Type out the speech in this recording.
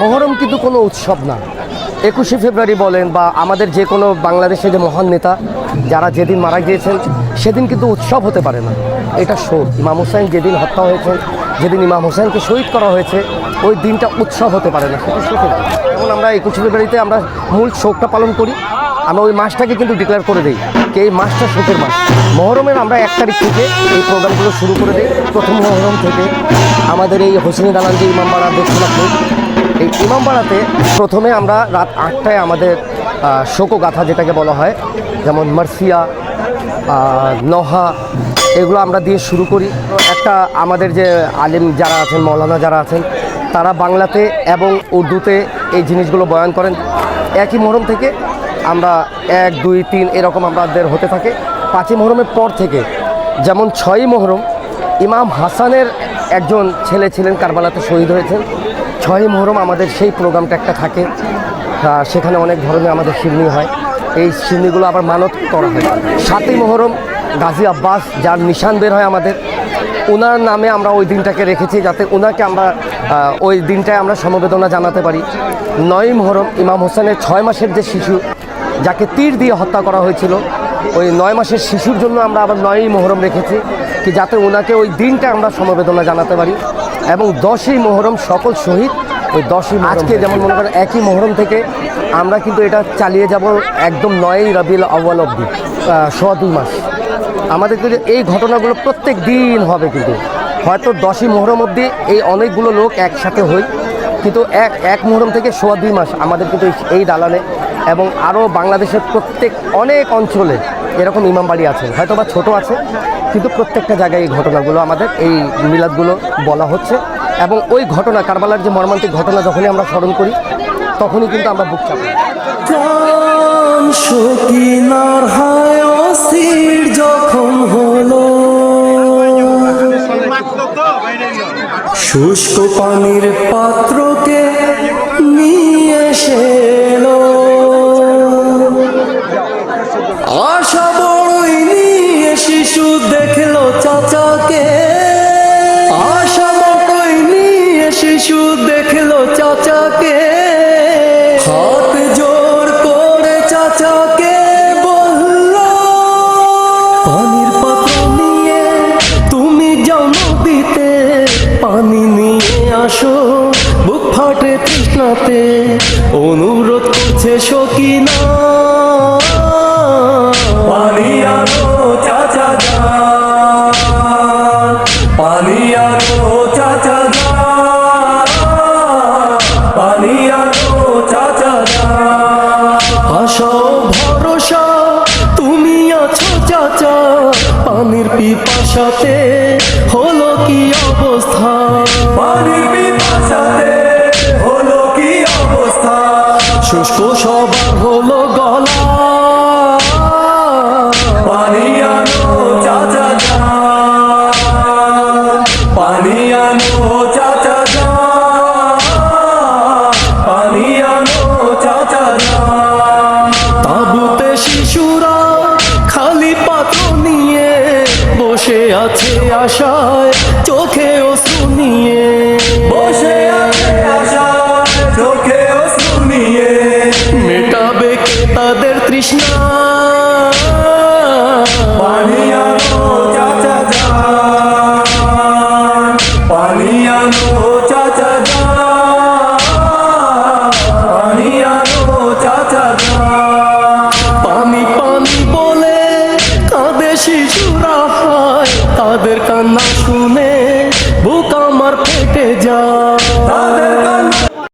শুধু কোনো উৎসব না। একুশে ফেব্রুয়ারি বলেন বা আমাদের যে কোনো বাংলাদেশে যে মহান নেতা, যারা যেদিন মারা গিয়েছেন, সেদিন কিন্তু উৎসব হতে পারে না। এটা শোক ইমাম হোসেন যেদিন হত্যা হয়েছে, যেদিন ইমাম হোসেনকে শহীদ করা হয়েছে, ওই দিনটা উৎসব হতে পারে না। সেটা শোকের। যেমন আমরা একুশে ফেব্রুয়ারিতে আমরা মূল শোকটা পালন করি, আমরা ওই মাসটাকে কিন্তু ডিক্লেয়ার করে দিই যে এই মাসটা শোকের মাস। মহরমের আমরা এক তারিখ থেকে এই প্রোগ্রামগুলো শুরু করে দিই। প্রথম মহরম থেকে আমাদের এই হোসেনি দালান যে ইমামবাড়া দক্ষিণাপুর এই ইমামবাড়াতে প্রথমে আমরা রাত আটটায় আমাদের শোকগাথা যেটাকে বলা হয়, যেমন মার্সিয়া নহা এগুলো আমরা দিয়ে শুরু করি। একটা আমাদের যে আলিম যারা আছেন, মৌলানা যারা আছেন, তারা বাংলাতে এবং উর্দুতে এই জিনিসগুলো বয়ান করেন। একই মহরম থেকে আমরা এক, দুই, তিন এরকম আমাদের হতে থাকে। পাঁচই মহরমের পর থেকে যেমন ছয়ই মহরম, ইমাম হাসানের একজন ছেলে ছিলেন কারবালাতে শহীদ হয়েছেন। ছয়ই মহরম আমাদের সেই প্রোগ্রামটা একটা থাকে। সেখানে অনেক ধরনের আমাদের সিন্নি হয়। এই সিন্নিগুলো আবার মানত করা হয়। সাতই মহরম গাজী আব্বাস, যার নিশান বের হয় আমাদের ওনার নামে আমরা ওই দিনটাকে রেখেছি যাতে ওনাকে আমরা ওই দিনটায় আমরা সমবেদনা জানাতে পারি। নয় মহরম ইমাম হোসেনের ছয় মাসের যে শিশু, যাকে তীর দিয়ে হত্যা করা হয়েছিল, ওই নয় মাসের শিশুর জন্য আমরা আবার নয়ই মহরম রেখেছি, কি যাতে ওনাকে ওই দিনটা আমরা সমবেদনা জানাতে পারি। এবং দশই মহরম সকল শহীদ। ওই দশই আজকে যেমন মনে করেন একই মহরম থেকে আমরা কিন্তু এটা চালিয়ে যাব একদম নয়ই রবিল আউ্বাল অব্দি সোয়া দুই মাস। আমাদের কিন্তু এই ঘটনাগুলো প্রত্যেক দিন হবে কিন্তু। হয়তো দশই মহরম অব্দি এই অনেকগুলো লোক একসাথে হই, কিন্তু এক এক মুহূর্ত থেকে সোয়া দুই মাস আমাদের কিন্তু এই দালানে এবং আরও বাংলাদেশের প্রত্যেক অনেক অঞ্চলে এরকম ইমামবাড়ি আছে। হয়তো বা ছোটো আছে, কিন্তু প্রত্যেকটা জায়গায় এই ঘটনাগুলো আমাদের, এই মিলাদগুলো বলা হচ্ছে। এবং ওই ঘটনা, কারবালার যে মর্মান্তিক ঘটনা যখনই আমরা স্মরণ করি, তখনই কিন্তু আমরা বুক যখন হলো। শুষ্ক পানির পাত্রকে নিয়ে এসে শিশু দেখল চাচাকে। হাত জোর করে চাচাকে বলল, পানির পাত্র নিয়ে তুমি যাও নদীতে, পানি নিয়ে আসো বুক ফাটে তৃষ্ণাতে। অনুরোধ করছে সকিনা পিপাসাতে হলো কি অবস্থা? পানির পিপাসাতে হলো কি অবস্থা? শুষ্ক সবার হলো গলা। আশায় চোখে অশ্রু নিয়ে বসে আছে আশায় চোখে অশ্রু নিয়ে মেটাবে তাদের তৃষ্ণা?